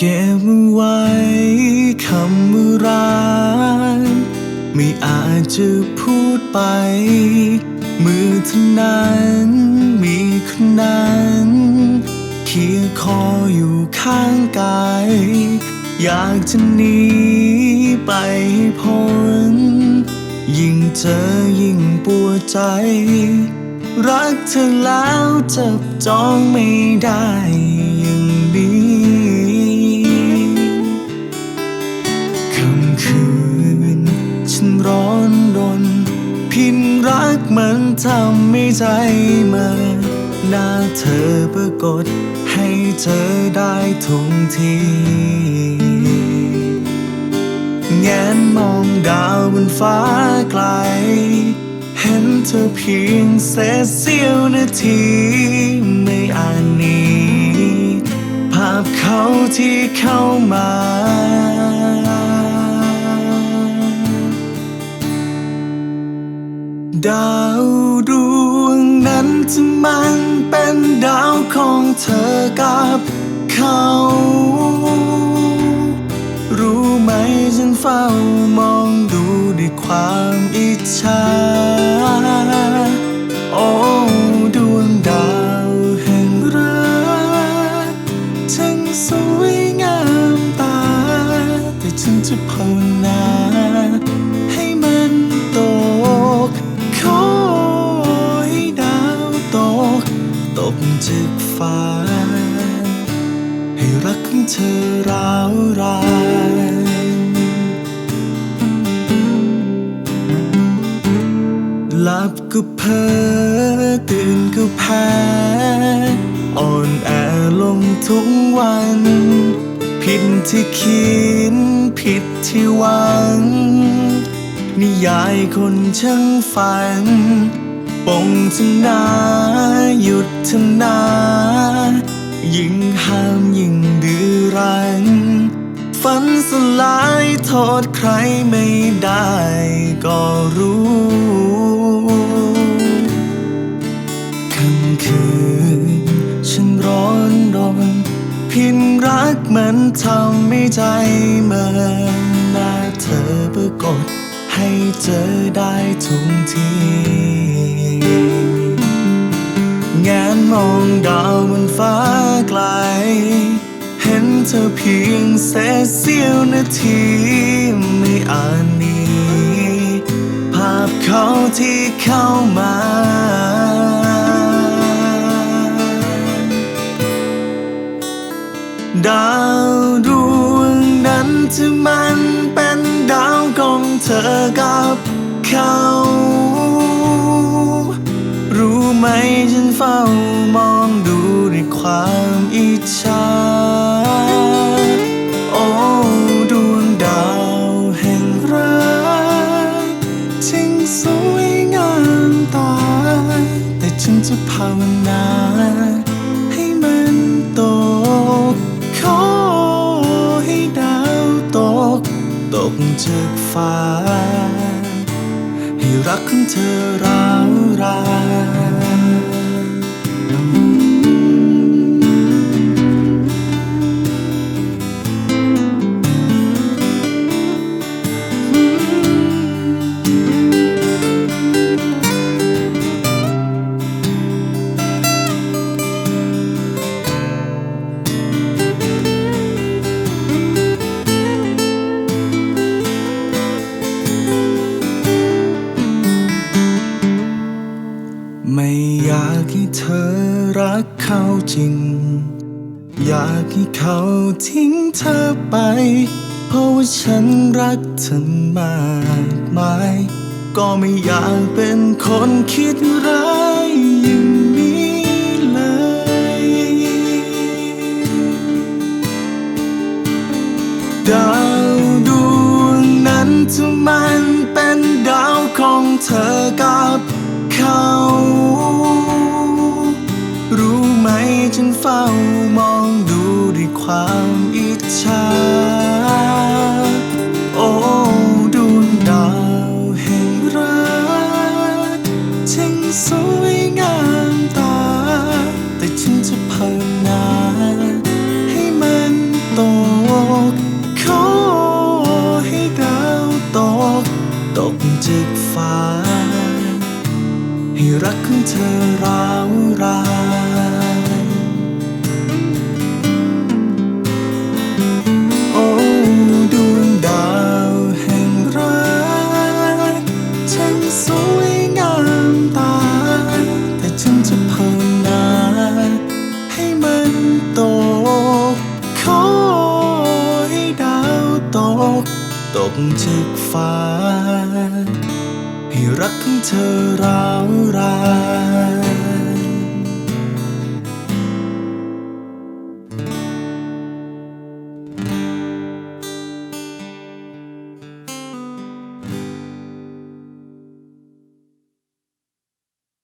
เก็บไว้คำว่ารักไม่อาจจะพูดไป มือเท่านั้นมีคนนั้นเคียงคออยู่ข้างกาย อยากจะหนีไปพ้น ยิ่งเจอยิ่งปวดใจ รักเธอแล้วจับจองไม่ได้ ใจมาหน้าเธอปรากฏให้เธอได้ทุกทีแงนมองดาวบนฟ้าไกล เห็นเธอเพียงเศษเสี้ยวนาทีไม่อาจหนีภาพเขาที่เข้ามาดาว จะมันเป็นดาวของเธอกับเขา รู้ไหมฉันเฝ้ามองดูด้วยความอิจฉา จากฟ้า ให้รักของเธอร้าวรานหลับก็เพ้อตื่นก็แพ้อ่อนแอลงทุกวัน ผิดที่คิดผิดที่หวัง นิยายคนช่างฝัน ปงชนาหยุดทนายิ่งห้ามยิ่งดื้อรั้นฝันสลายโทษใครไม่ได้ก็รู้ค่ำคืนฉันร้อนรนพินรักมันทำให้ใจเมินหน้าเธอปรากฏให้เจอได้ทุกที มองดาวบนฟ้าไกล เห็นเธอเพียงเศษเสี้ยวนาทีไม่อาจหนีภาพเขาที่เข้ามาดาวดวงนั้นจะมันเป็นดาวของเธอกับเขา มฉันเฝ้ามองดูด้วยความอิจฉาโอ้ดวงดาวแห่งรักช่างสวยงามตาแต่ฉันจะภาวนาให้มันตก ขอให้ดาวตก ตกจากฟ้า ให้รักของเธอร้าวราน อยากให้เธอรักเขาจริง อยากให้เขาทิ้งเธอไป เพราะว่าฉันรักเธอมากมาย ก็ไม่อยากเป็นคนคิดร้ายอย่างนี้เลย ดาวดวงนั้นจะมันเป็นดาวของเธอกับ ฉันเฝ้ามองดูด้วยความอิจฉาโอ้ดวงดาวแห่งรักช่างสวยงามตา แต่ฉันจะพังนาให้มันตก ขอให้ดาวตก ตกจากฟ้า ให้รักของเธอร้าวราน จากฟ้า ให้รักของเธอร้าวราน